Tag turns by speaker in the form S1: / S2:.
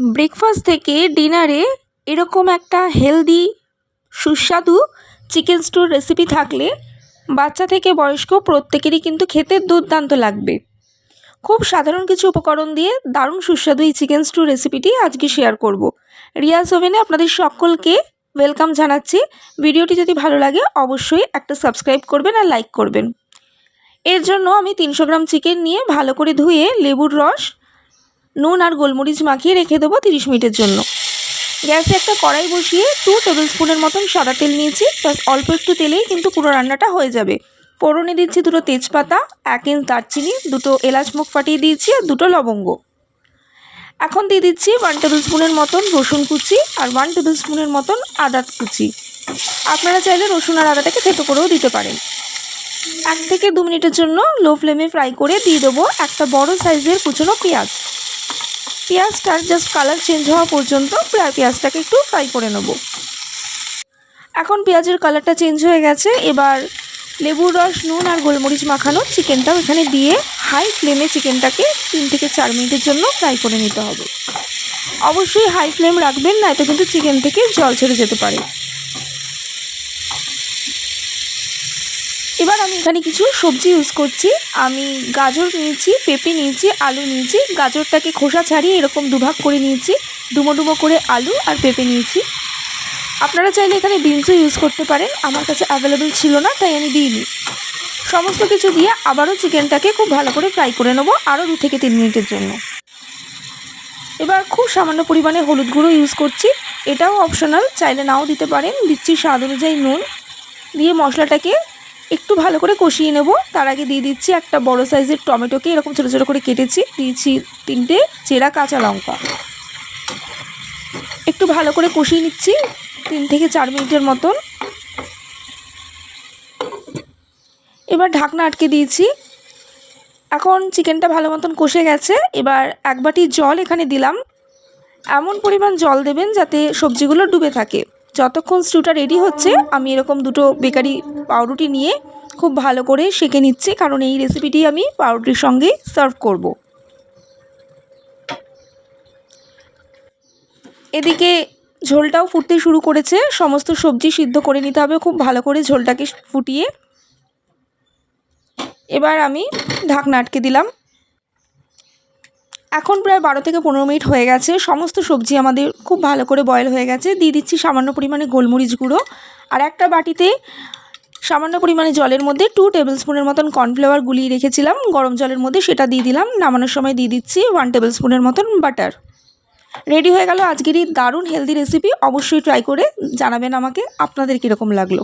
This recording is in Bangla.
S1: ব্রেকফাস্ট থেকে ডিনারে এরকম একটা হেলদি সুস্বাদু চিকেন স্টুর রেসিপি থাকলে বাচ্চা থেকে বয়স্ক প্রত্যেকেরই কিন্তু খেতে দুর্দান্ত লাগবে। খুব সাধারণ কিছু উপকরণ দিয়ে দারুণ সুস্বাদু এই চিকেন স্টু রেসিপিটি আজকে শেয়ার করব। রিয়াজ ওভেনে আপনাদের সকলকে ওয়েলকাম জানাচ্ছি। ভিডিওটি যদি ভালো লাগে অবশ্যই একটা সাবস্ক্রাইব করবেন আর লাইক করবেন। এর জন্য আমি তিনশো গ্রাম চিকেন নিয়ে ভালো করে ধুয়ে লেবুর রস নুন আর গোলমরিচ মাখিয়ে রেখে দেবো তিরিশ মিনিটের জন্য। গ্যাসে একটা কড়াই বসিয়ে টু টেবিল স্পুনের মতন সাদা তেল নিয়েছি। প্লাস অল্প একটু তেলেই কিন্তু পুরো রান্নাটা হয়ে যাবে। ফোড়নে দিচ্ছি দুটো তেজপাতা, এক ইঞ্চ দারচিনি, দুটো এলাচ মুখ ফাটিয়ে দিয়েছি আর দুটো লবঙ্গ। এখন দিয়ে দিচ্ছি ওয়ান টেবিল স্পুনের মতন রসুন কুচি আর ওয়ান টেবিল স্পুনের মতন আদা কুচি। আপনারা চাইলে রসুন আর আদাটাকে থেতো করেও দিতে পারেন। এক থেকে দু মিনিটের জন্য লো ফ্লেমে ফ্রাই করে দিয়ে দেবো একটা বড় সাইজের কুচনো পেঁয়াজ। পেঁয়াজটার জাস্ট কালার চেঞ্জ হওয়া পর্যন্ত প্রায় পেঁয়াজটাকে একটু ফ্রাই করে নেব। এখন পেঁয়াজের কালারটা চেঞ্জ হয়ে গেছে। এবার লেবুর রস, নুন আর গোলমরিচ মাখানো চিকেনটাও এখানে দিয়ে হাই ফ্লেমে চিকেনটাকে তিন থেকে চার মিনিটের জন্য ফ্রাই করে নিতে হবে। অবশ্যই হাই ফ্লেম রাখবেন না এতে কিন্তু চিকেন থেকে জল ছেড়ে যেতে পারে। এবার আমি এখানে কিছু সবজি ইউজ করছি। আমি গাজর নিয়েছি, পেঁপে নিয়েছি, আলু নিয়েছি। গাজরটাকে খোসা ছাড়িয়ে এরকম দুভাগ করে নিয়েছি। ডুমো ডুমো করে আলু আর পেঁপে নিয়েছি। আপনারা চাইলে এখানে বিনসও ইউজ করতে পারেন। আমার কাছে অ্যাভেলেবেল ছিল না, তাই আমি দিইনি। সমস্ত কিছু দিয়ে আবারও চিকেনটাকে খুব ভালো করে ফ্রাই করে নেব আরও দু থেকে তিন মিনিটের জন্য। এবার খুব সামান্য পরিমাণে হলুদ গুঁড়ো ইউজ করছি। এটাও অপশনাল চাইলে নাও দিতে পারেন। দিচ্ছি স্বাদ অনুযায়ী নুন। দিয়ে মশলাটাকে একটু ভালো করে কষিয়ে নেব। তার আগে দিয়ে দিচ্ছি একটা বড় সাইজের টমেটোকে, এরকম ছোটো ছোটো করে কেটেছি। দিয়েছি তিনটে চেরা কাঁচা লঙ্কা। একটু ভালো করে কষিয়ে নিচ্ছি তিন থেকে চার মিনিটের মতন। এবার ঢাকনা আটকে দিয়েছি। এখন চিকেনটা ভালো মতন কষে গেছে। এবার এক বাটি জল এখানে দিলাম। এমন পরিমাণ জল দেবেন যাতে সবজিগুলো ডুবে থাকে। যতক্ষণ স্টুটা রেডি হচ্ছে, আমি এরকম দুটো বেকারি পাউরুটি নিয়ে খুব ভালো করে সেঁকে নিচ্ছি, কারণ এই রেসিপিটি আমি পাউরুটির সঙ্গে সার্ভ করব। এদিকে ঝোলটাও ফুটতে শুরু করেছে, সমস্ত সবজি সিদ্ধ করে নিতে হবে, খুব ভালো করে ঝোলটাকে ফুটিয়ে। এবার আমি ঢাকনা আটকে দিলাম। এখন প্রায় বারো থেকে পনেরো মিনিট হয়ে গেছে। সমস্ত সবজি আমাদের খুব ভালো করে বয়েল হয়ে গেছে। দিয়ে দিচ্ছি সামান্য পরিমাণে গোলমরিচ গুঁড়ো। আর একটা বাটিতে সামান্য পরিমাণে জলের মধ্যে টু টেবিল স্পুনের মতন কর্নফ্লাওয়ার গুলিয়ে রেখেছিলাম। গরম জলের মধ্যে সেটা দিয়ে দিলাম। নামানোর সময় দিয়ে দিচ্ছি ওয়ান টেবিল স্পুনের মতন বাটার রেডি হয়ে গেল আজকের এই দারুণ হেলদি রেসিপি অবশ্যই ট্রাই করে জানাবেন আমাকে আপনাদের কীরকম লাগল।